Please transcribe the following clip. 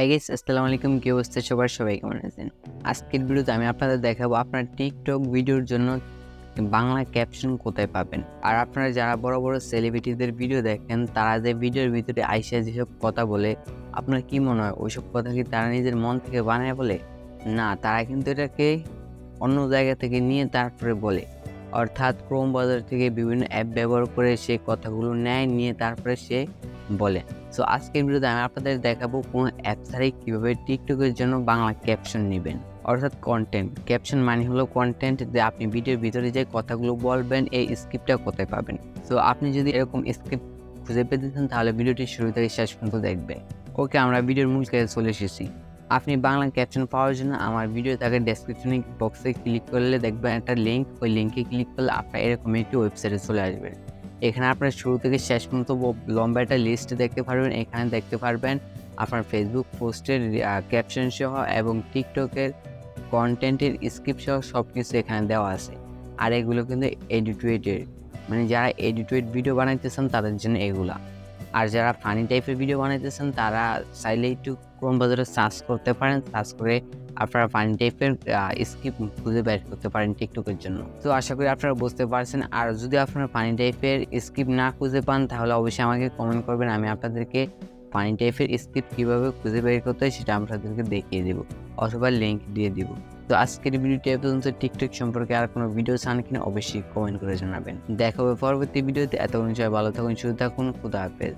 হ্যাঁ আসসালামু আলাইকুম, কি অবস্থা? সবার সবাই কেমন আছেন? আজকের ভিডিওতে আমি আপনাদের দেখাবো আপনার টিকটক ভিডিওর জন্য বাংলা ক্যাপশন কোথায় পাবেন। আর আপনারা যারা বড় বড় সেলিব্রিটিদের ভিডিও দেখেন, তারা যে ভিডিওর ভিতরে আইসা যেসব কথা বলে, আপনার কি মনে হয়? ওইসব কথা কি তারা নিজের মন থেকে বানায় বলে? না, তারা কিন্তু এটাকে অন্য জায়গা থেকে নিয়ে তারপরে বলে। অর্থাৎ ক্রোম বাজার থেকে বিভিন্ন অ্যাপ ব্যবহার করে সে কথাগুলো নেয়, নিয়ে তারপরে সে বলে। সো আজকের ভিডিওতে আমি আপনাদের দেখাবো কোন অ্যাপ ছাড়াই কীভাবে টিকটকের জন্য বাংলা ক্যাপশন নেবেন। অর্থাৎ কন্টেন্ট ক্যাপশন মানে হলো কন্টেন্ট যে আপনি ভিডিওর ভিতরে যে কথাগুলো বলবেন, এই স্ক্রিপ্টটা কোথায় পাবেন। সো আপনি যদি এরকম স্ক্রিপ্ট খুঁজে পেতে চান, তাহলে ভিডিওটি শুরু থেকে শেষ পর্যন্ত দেখবে ওকে আমরা ভিডিওর মূল কাজে চলে এসেছি। আপনি বাংলা ক্যাপশন পাওয়ার জন্য আমার ভিডিও থাকে ডেসক্রিপশনে বক্সে ক্লিক করলে দেখবেন একটা লিঙ্ক ওই লিঙ্কে ক্লিক করলে আপনার এরকম একটি ওয়েবসাইটে চলে আসবেন এখানে আপনার শুরু থেকে শেষ পর্যন্ত লম্বা একটা লিস্ট দেখতে পারবেন। এখানে দেখতে পারবেন আপনার ফেসবুক পোস্টের ক্যাপশন সহ এবং টিকটকের কন্টেন্টের স্ক্রিপ্ট সহ সব কিছু এখানে দেওয়া আছে। আর এগুলো কিন্তু এডিটুয়েটের মানে যারা এডিটুয়েট ভিডিও বানাইতেছেন তাদের জন্য এগুলা। আর যারা ফানি টাইপের ভিডিও বানাইতেছেন তারা চাইলে একটু ক্রোম বাজারে সার্চ করতে পারেন। সার্চ করে আপনারা ফানি টাইপের স্কিপ খুঁজে বের করতে পারেন টিকটকের জন্য। তো আশা করি আপনারা বুঝতে পারছেন। আর যদি আপনারা পানি টাইপের স্কিপ না খুঁজে পান, তাহলে অবশ্যই আমাকে কমেন্ট করবেন। আমি আপনাদেরকে পানি টাইপের স্কিপ কীভাবে খুঁজে বের করতে হয় সেটা আপনাদেরকে দেখিয়ে দেবো অথবা লিঙ্ক দিয়ে দিব। তো আজকের ভিডিওটি পর্যন্ত। টিকটক সম্পর্কে আর কোনো ভিডিও চান কিনা অবশ্যই কমেন্ট করে জানাবেন। দেখা হবে পরবর্তী ভিডিওতে। এতক্ষণ সবাই ভালো থাকুন, সুস্থ থাকুন। খুদা হাফেজ।